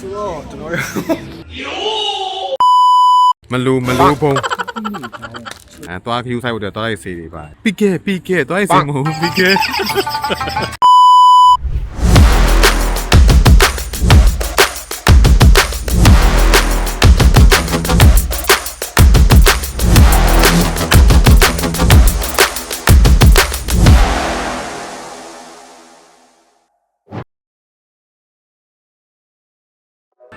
ဆိုတော့ကျွန်တော်ရမလူမလူဖုံးအဲသွားဖြူဆိုင်ဖို့အတွက်သွားလိုက်စီတွေပါပီကဲပီကဲသွားလိုက်စီမဟုတ်ဘူးပီကဲ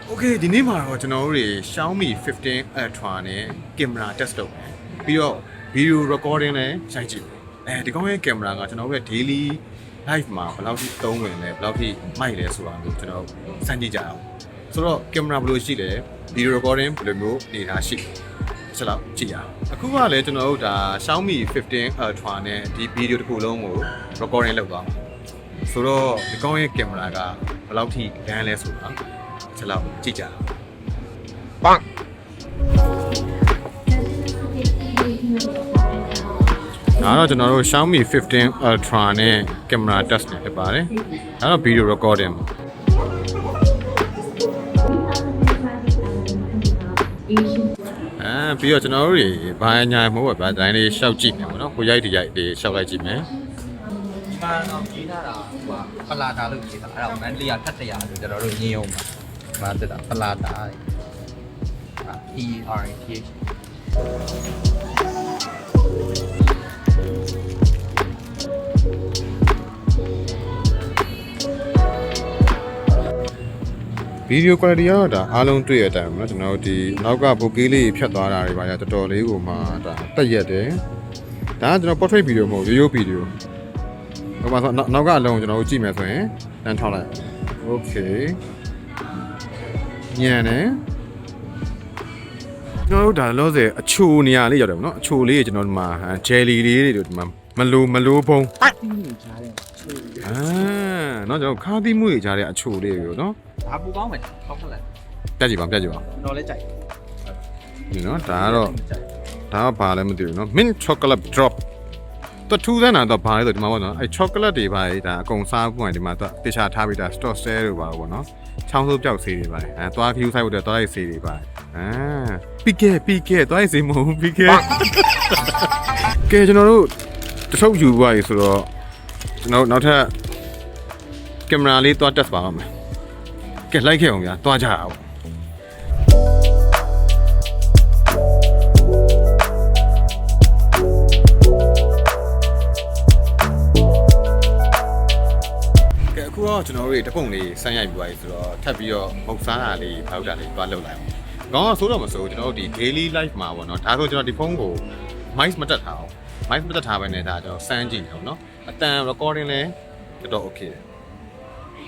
โอเคဒီနေ့မှာတော့ကျွန်တော်တို့တွေ Xiaomi 15 Ultra နဲ့ camera test လုပ်မယ်ပြီးတော့ video recording လည်းရိုက်ကြည့်မယ်အဲဒီကောင်းရဲ့ camera ကကျွန်တော်တို့ရဲ့ daily life မှာဘယ်လောက်ထိသုံးဝင်လဲဘယ်လောက်ထိမိုက်လဲဆိုတာကိုကျွန်တော်စမ်းကြည့်ကြအောင်ဆိုတော့ camera ဘယ်လိုရှိလဲ video recording ဘယ်လိုမျိုးနေတာရှိလဲဆက်လောက်ကြည့်ရအောင်အခုကလည်းကျွန်တော်တို့ဒါ Xiaomi 15 Ultra နဲ့ဒီ video တစ်ခုလုံးကို recording လုပ်သွားမှာဆိုတော့ဒီကောင်းရဲ့ camera ကဘယ်လောက်ထိလမ်းလဲဆိုတာ ဆက်လောက်ကြည့်ကြအောင်ပန်းဒါတော့ကျွန်တော်တို့ Xiaomi 15 Ultra နဲ့ camera test နေဖြစ်ပါတယ်ဒါတော့ video recording ပါအဲပြီးတော့ကျွန်တော်တို့တွေဘာညာမဟုတ်ပါဗျာတိုင်းလေးရှောက်ကြည့်မယ်ပေါ့နော်ကိုရိုက်တရိုက်လေးရှောက်လိုက်ကြည့်မယ်ဒီမှာတော့ရေးထားတာဟိုပလာတာလို့ရေးထားအဲ့ဒါကိုမန္တလေးကထက်တရာလို့ကျွန်တော်တို့ညင်းအောင်ပါဒီ မှာတက်တာပလာတာ P R A T H ဗီဒီယို quality ကတော့ဒါအားလုံးတွေ့ရတဲ့အတိုင်းပဲเนาะကျွန်တော်တို့ဒီနောက်ကဘုတ်ကီးလေးဖြတ်သွားတာတွေပါညာတော်တော်လေးကိုမှဒါတက်ရက်တယ်ဒါကကျွန်တော် portrait video မဟုတ်ရိုးရိုး video ဟိုမှာဆိုနောက်နောက်ကအလုံးကိုကျွန်တော်တို့ကြည့်မယ်ဆိုရင်တန်းထောက်လိုက် okay ညံတယ်ကျွန်တော်တို့ဒါလောဆယ်အချိုနေရာလေးရောက်တယ်ဗောနော်အချိုလေးကျွန်တော်ဒီမှာဂျယ်လီလေးတွေဒီမှာမလိုမလိုဘုံအာနော်ကျွန်တော်ခါသီးမှုတွေကြားတဲ့အချိုလေးတွေဗောနော်ဒါပူကောင်းမယ်ပေါက်ခက်လက်ပြကြည့်ပါပြကြည့်ပါတော်လဲကြိုက်ဒီနော်ဒါကတော့ဒါကဘာလဲမသိဘူးနော် mint chocolate drop တထူးသန်းတာတော့ဘာလဲဆိုဒီမှာပေါ့နော်အဲ chocolate တွေဘာလဲဒါအကုန်စားဖို့ဒီမှာတော့တေချာထားပြီးတာ store sale တွေပါဘောနော် ချောင်းစိုးပြောက်ဆေးတွေပါအဲသွားဖြူဆိုင်ဖို့အတွက်သွားလိုက်ဆေးတွေပါအာပီကဲပီကဲသွားလိုက်ဆေးမဟုတ်ဘူးပီကဲကဲကျွန်တော်တို့တထုပ်ယူပါရေဆိုတော့ကျွန်တော်နောက်ထပ်ကင်မရာလေးသွားတက်ပါအောင်မယ်ကဲလိုက်ခဲ့အောင်ဗျာသွားကြအောင် တော့ကျွန်တော်တို့တွေတပုံလေးစမ်းရိုက်ပြီးသွားပြီဆိုတော့ထပ်ပြီးတော့မုတ်စားတာလေးဖောက်တာလေးတွားလုပ်လိုက်အောင်။ကောင်းတော့ဆိုးတော့မဆိုးကျွန်တော်တို့ဒီ daily life မှာပေါ့နော်။ဒါဆိုကျွန်တော်ဒီဖုန်းကို mic မတက်ထားအောင်။ mic မတက်ထားဘဲနဲ့ဒါကျွန်တော်စမ်းကြည့်နေအောင်နော်။အတန် recording လည်းတော်တော် okay တယ်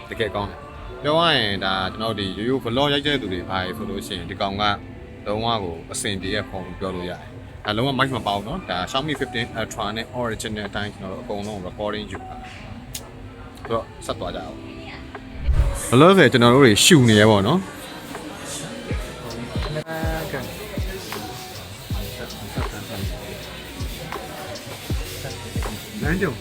။တကယ်ကောင်းတယ်။ပြောရရင်ဒါကျွန်တော်တို့ဒီရိုးရိုး vlog ရိုက်တဲ့သူတွေပါရဆိုလို့ရှိရင်ဒီကောင်ကလုံးဝကိုအဆင်ပြေတဲ့ဖုန်းကိုပြောလို့ရတယ်။ဒါလုံးဝ mic မပေါအောင်နော်။ဒါ Xiaomi 15 Ultra နဲ့ original အတိုင်းကျွန်တော်တို့အကုန်လုံး recording ယူတာ။ ဆိုတော့ဆက်သွားကြအောင်ဘလို့ဆိုကျွန်တော်တို့တွေရှူနေရပါတော့ကန်လမ်းကြုံ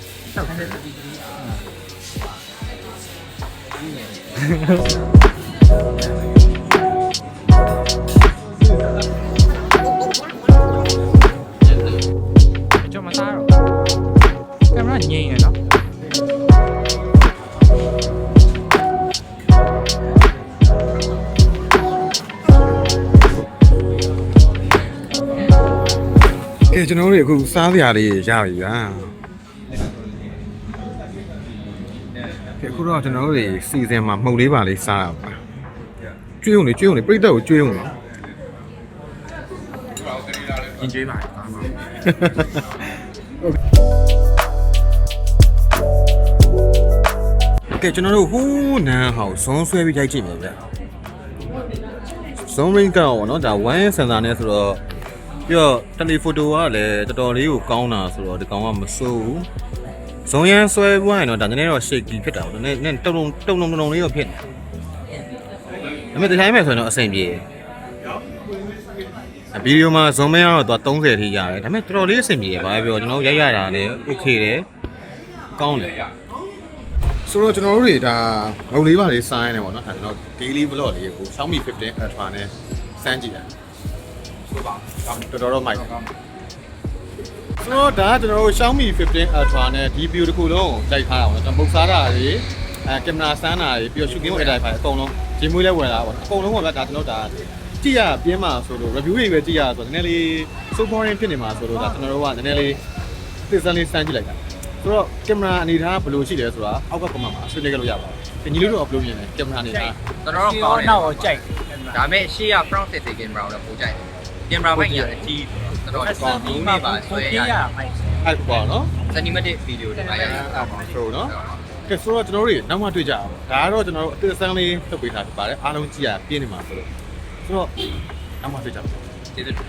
ကျွန်မသားတော့ကင်မရာငြိမ်ရ နော်ကဲကျွန်တော်တို့တွေအခုစားစရာလေးရပြီဗျာကဲအခုတော့ကျွန်တော်တို့တွေစီစဉ်မှာမှုတ်လေးပါလေးစားရပါကျွေးုံလေးကျွေးုံလေးပြိတ္တကိုကျွေးုံနော်ရင်ကျွေးပါကဲကျွန်တော်တို့ဟိုးနန်းဟောက်ဇွန်ဆွဲပြီးရိုက်ကြည့်မယ်ဗျဇွန်ရင်းကောနော်ဒါ1ဆန်စာနဲ့ဆိုတော့ ပြီးတော့တယ်လီဖိုတိုကလည်းတော်တော်လေးကိုကောင်းတာဆိုတော့ဒီကောင်ကမစိုးဘူးဇွန်ရန်ဆွဲပွားရင်တော့ဒါနည်းနည်းတော့ shaky ဖြစ်တာပေါ့နည်းနည်းတုံတုံတုံတုံတုံလေးတော့ဖြစ်နေဒါပေမဲ့ဒီတိုင်းပဲဆိုရင်တော့အဆင်ပြေဗီဒီယိုမှာဇွန်မဲကတော့သူ30ထိရတယ်ဒါပေမဲ့တော်တော်လေးအဆင်ပြေတယ်ဘာပဲပြောကျွန်တော်ရိုက်ရတာလည်း okay တယ်ကောင်းတယ်ဆိုတော့ကျွန်တော်တို့တွေဒါငုံလေးပါလေးစိုင်းနေပေါ့နော်ဒါကျွန်တော် daily vlog လေးကို Xiaomi 15 Ultra နဲ့စမ်းကြည့်တာဆိုပါကောင်း တော်တော်တော့မိုက်တယ်ဆိုတော့ဒါကကျွန်တော်တို့ Xiaomi 15 Ultra နဲ့ဒီ view တစ်ခုလုံးကိုလိုက်ထားတာပေါ့နော်ကျွန်တော်ပုတ်စားတာတွေအဲကင်မရာစမ်းတာတွေပြီးတော့ shooting edit ဖိုင်အကုန်လုံးဂျင်းမွေးလဲဝင်လာပါတော့အကုန်လုံးကဒါကျွန်တော်ဒါကြည့်ရပြင်းမှာဆိုလို့ review တွေပဲကြည့်ရဆိုတော့နည်းနည်းလေး so boring ဖြစ်နေမှာဆိုလို့ဒါကျွန်တော်တို့ကနည်းနည်းလေးသစ္စာလေးစမ်းကြည့်လိုက်တာဆိုတော့ကင်မရာအနေထားဘယ်လိုရှိလဲဆိုတာအောက်က comment မှာဆွေးနွေးကြလို့ရပါတယ်ညီလေးတို့ upload နေတယ်ကင်မရာအနေထားတော်တော်ကောင်းတယ်နောက်တော့ကြိုက်ဒါပေမဲ့ရှေ့က front facing camera ကိုလည်းပို့ကြိုက်တယ် camera ဘက်ကြီးကအကြီးတော်တော်ကောင်းဘူးနေပါဆွဲရအဲ့ပေါ့နော် cinematic video တွေအားရအဲ့ပါဆိုနော်ကဲဆိုတော့ကျွန်တော်တို့နောက်မှတွေ့ကြအောင်ဒါကတော့ကျွန်တော်တို့အသေးစမ်းလေးထုတ်ပေးထားဖြစ်ပါတယ်အားလုံးကြည့်ရပြင်းနေမှာဆိုတော့ဆိုတော့နောက်မှတွေ့ကြအောင်ကျေးဇူးတင်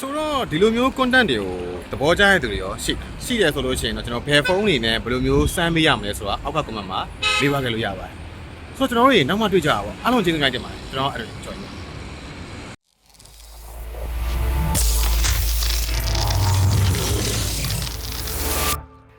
ဆိုတော့ဒီလိုမျိုး content တွေကိုသဘောကျတဲ့သူတွေရောရှိတယ်ရှိတယ်ဆိုလို့ရှိရင်တော့ကျွန်တော်ဘယ်ဖုန်းတွေနဲ့ဘယ်လိုမျိုးစမ်းပေးရမလဲဆိုတာအောက်က comment မှာလေးပါခဲ့လို့ရပါတယ်ဆိုတော့ကျွန်တော်တို့တွေနောက်မှတွေ့ကြအောင်အားလုံးကျေးဇူးတင်ပါတယ်ကျွန်တော်အဲ့ဒါကြော်ရ